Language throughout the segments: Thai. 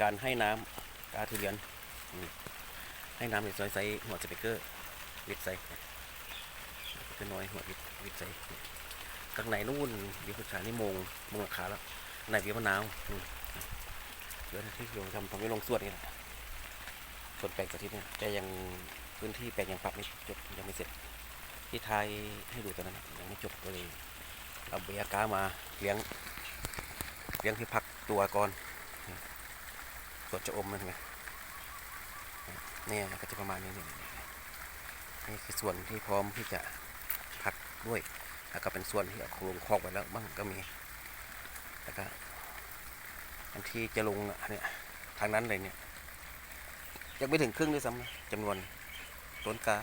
การให้น้ำกาทุเรียนอืมให้น้ำในซอยไซส์หัวสเปกเกอร์วิดไซส์ก็น้อยหัววิดวิดไซส์ข้างในนู่นวิวผู้ชายนี่มงมงราคาแล้วในวิวมะนาวเดี๋ยวที่ลงทำทำไม่ลงสวดนี่แหละส่วนแปลงสาธิตเนี่ยแต่ยังพื้นที่แปลงยังปรับไม่จบยังไม่เสร็จ ที่ไทยให้ดูตอนนั้นยังไม่จบก็เลยเอาเบียร์กามาเลี้ยงเลี้ยงที่พักตัวก่อน ส่วนจะอมมันไงเนี่ยก็จะประมาณนี้นี่นี่คือส่วนที่พร้อมที่จะพักด้วย แล้วก็เป็นส่วนที่เอาลงคอกไว้แล้วบ้างก็มีแล้วก็อันที่จะลงน่ะเนี่ยทางนั้นเลยเนี่ยยังไม่ถึงครึ่งด้วยซ้ำนะจำนวนต้นกา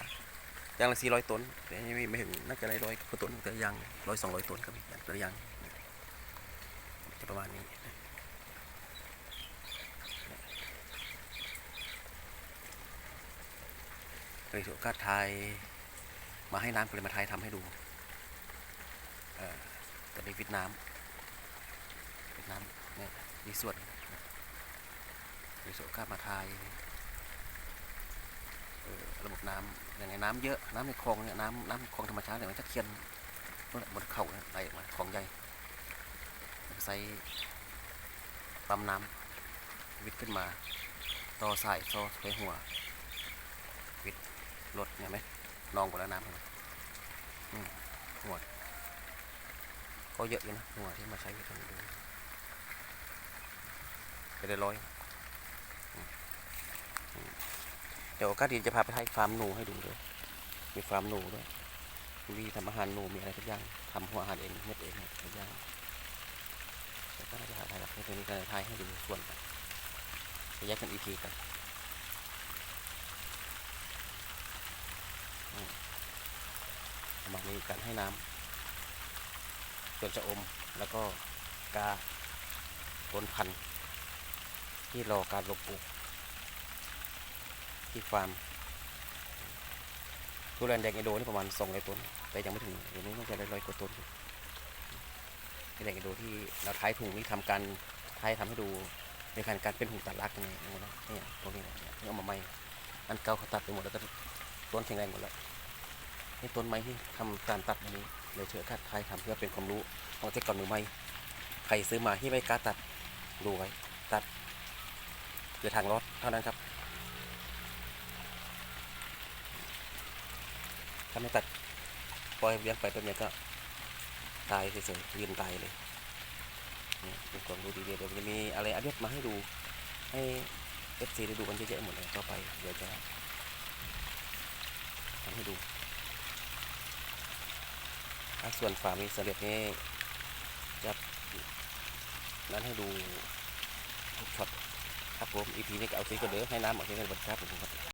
อย่างละสี่ร้อยต้นแต่ยังไม่ถึงน่าจะได้ร้อยกว่าต้นแต่ยางร้อยสองร้อยต้นก็มีอย่างตังจะประมาณนี้เล ยถือโอกาสไทย มาให้น้ำปริมาไทยทำให้ดูตอนนี้วิดน้ำวิดน้ำเนี่ยมีส่วนมีส่วกาสมาไทยเอ่อระบบน้ำอย่างไงน้ำเยอะ น้ำในคลองเนี่ยน้ำน้ำคลองธรรมชาติเนี่ยมันจะเคียนนู่นบนเขาเนี่ยไหลออกมาคลองใหญ่ใส่ปั๊มน้ำวิทขึ้นมา ต่อสายต่อไปหัว วิท รถเนี่ยไหมนองหมดแล้วน้ำเห็นไหมอืมหัวก็เยอะอยู่นะหัวที่มาใช้วิทย์ทำดูไปได้ร้อยเดี๋ยวกาสดีจะพาไปให้ฟาร์มหนูให้ดูด้วยมีฟาร์มหนูด้วยมีทำอาหารหนูมีอะไรทุกอย่างทำหัวอาหารเองเม็ดเองทุกอย่างเดี๋ยวก็จะถ่ายรับในตัวนี้ก็จะถ่ายให้ดูส่วนกันจะแยกเป็นอีพีกันอืม ประมาณนี้การให้น้ำส่วนจะอมแล้วก็กาต้นพันธุ์ที่รอการลงปลูกที่ฟาร์มทุเรียนแดงเอโดนี่ประมาณ200ต้น แต่ยังไม่ถึงเดี๋ยวนี้น่าจะได้ร้อยกว่าต้นอยู่ที่แดงเอโดที่เราท้ายถุงนี่ทำการท้ายทำให้ดูในการการเป็นหุงตัดรักยังไงเอาละเนี่ยตรงนี้เนี่ยเอามาใหม่อันเก่าเขาตัดไปหมดแล้วก็ต้นแข็งแรงหมดแล้ว นี่ต้นไม้ที่ทำการตัดอันนี้เลยเชื่อคัดท้ายทำเพื่อเป็นความรู้ของเทคนิคมือใหม่ใครซื้อมาที่ไม่กล้าตัดดูไว้ตัดคือทางรถเท่านั้นครับถ้าไม่ตัดปล่อยเลี้ยงไปแบบนี้ก็ตายเฉยๆยืนตายเลยเนี่ยเป็นความรู้ดีๆเดี๋ยวมันจะมีอะไรอัปเดตมาให้ดูให้เอฟซีได้ดูกันเยอะๆหมดเลยต่อไปเดี๋ยวจะทำให้ดู ส่วนฝามีสำเร็จนี่จะนั้นให้ดูทุกช็อตครับผมอีพีนี้ก็เอาซีก็เด้อให้น้ำเอาทีกันบัดครับผมครับ